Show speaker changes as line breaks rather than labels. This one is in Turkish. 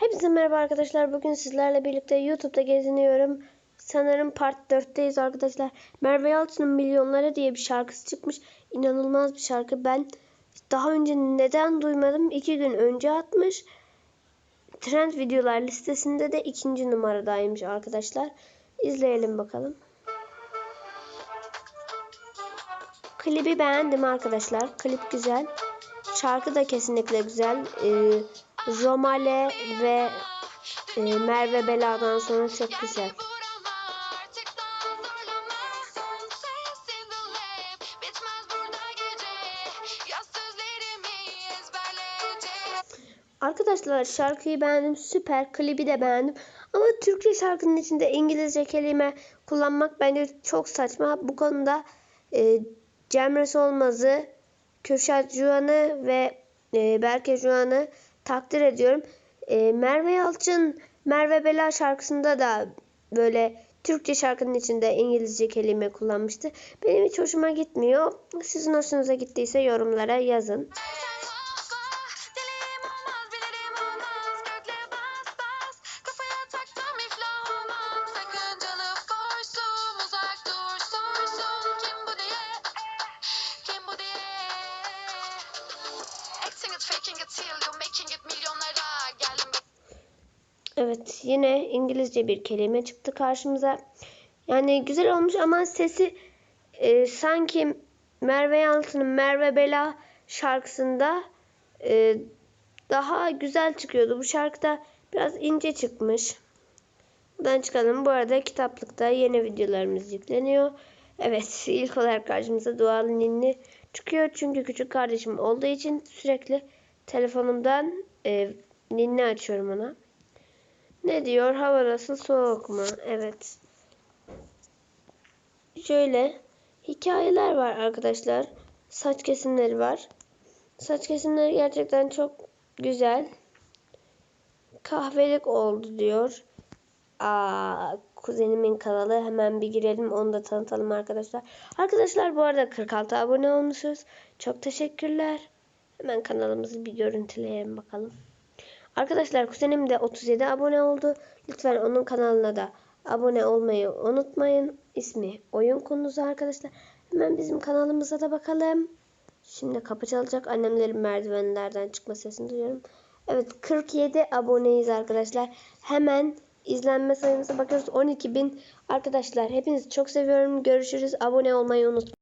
Hepinize merhaba arkadaşlar. Bugün sizlerle birlikte YouTube'da geziniyorum. Sanırım part 4'teyiz arkadaşlar. Merve Yalçın'ın Milyonlara diye bir şarkısı çıkmış. İnanılmaz bir şarkı. Ben daha önce neden duymadım? İki gün önce atmış. Trend videolar listesinde de ikinci numaradaymış arkadaşlar. İzleyelim bakalım. Klibi beğendim arkadaşlar. Klip güzel. Şarkı da kesinlikle güzel. Ee, Romale ve e, Merve Bela'dan sonra çok güzel. Arkadaşlar şarkıyı beğendim. Süper. Klibi de beğendim. Ama Türkçe şarkının içinde İngilizce kelime kullanmak bence çok saçma. Bu konuda e, Cemre Solmaz'ı, Kürşat Juan'ı ve e, Berke Juan'ı takdir ediyorum. E, Merve Yalçın Merve Bela şarkısında da böyle Türkçe şarkının içinde İngilizce kelime kullanmıştı. Benim hiç hoşuma gitmiyor. Sizin hoşunuza gittiyse yorumlara yazın. Evet yine İngilizce bir kelime çıktı karşımıza. Yani güzel olmuş ama sesi e, sanki Merve Yalçın'ın Merve Bela şarkısında e, daha güzel çıkıyordu. Bu şarkıda biraz ince çıkmış. Buradan çıkalım. Bu arada kitaplıkta yeni videolarımız yükleniyor. Evet ilk olarak karşımıza doğal ninni çıkıyor. Çünkü küçük kardeşim olduğu için sürekli telefonumdan e, ninni açıyorum ona. Ne diyor? Hava nasıl soğuk mu? Evet. Şöyle hikayeler var arkadaşlar. Saç kesimleri var. Saç kesimleri gerçekten çok güzel. Kahvelik oldu diyor. Aa, kuzenimin kanalı. Hemen bir girelim. Onu da tanıtalım arkadaşlar. Arkadaşlar bu arada 46 abone olmuşuz. Çok teşekkürler. Hemen kanalımızı bir görüntüleyelim bakalım. Arkadaşlar kuzenim de 37 abone oldu. Lütfen onun kanalına da abone olmayı unutmayın. İsmi Oyun Konusu arkadaşlar. Hemen bizim kanalımıza da bakalım. Şimdi kapı çalacak. Annemlerin merdivenlerden çıkma sesini duyuyorum. Evet 47 aboneyiz arkadaşlar. Hemen izlenme sayımıza bakıyoruz. 12 bin arkadaşlar. Hepinizi çok seviyorum. Görüşürüz. Abone olmayı unutmayın.